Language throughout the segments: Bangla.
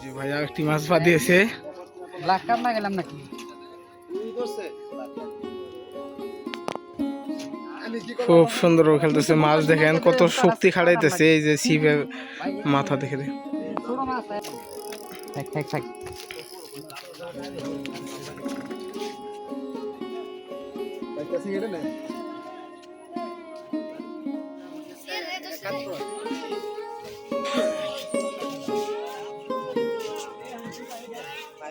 জি ভাইয়া একটি মাছ পা দিয়েছে ব্ল্যাক কাপ না গেলাম নাকি? খুব সুন্দর খেলতেছে মাছ দেখেন কত শক্তি খাড়াইতেছে এই যে ছিপের মাথা দেখে দেখে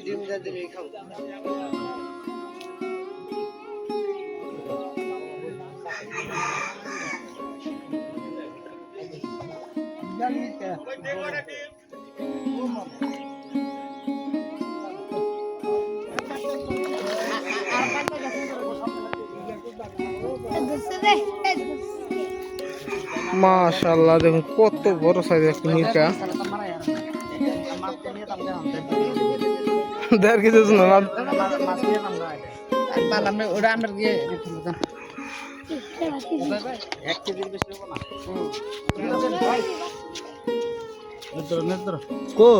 ডিম যা খাও মাশাল্লাহ দেখুন কত বড় সাইজের একটি কেজি ওজন না? ওটা আমরা গিয়ে এক কেজির বেশি হব না কো?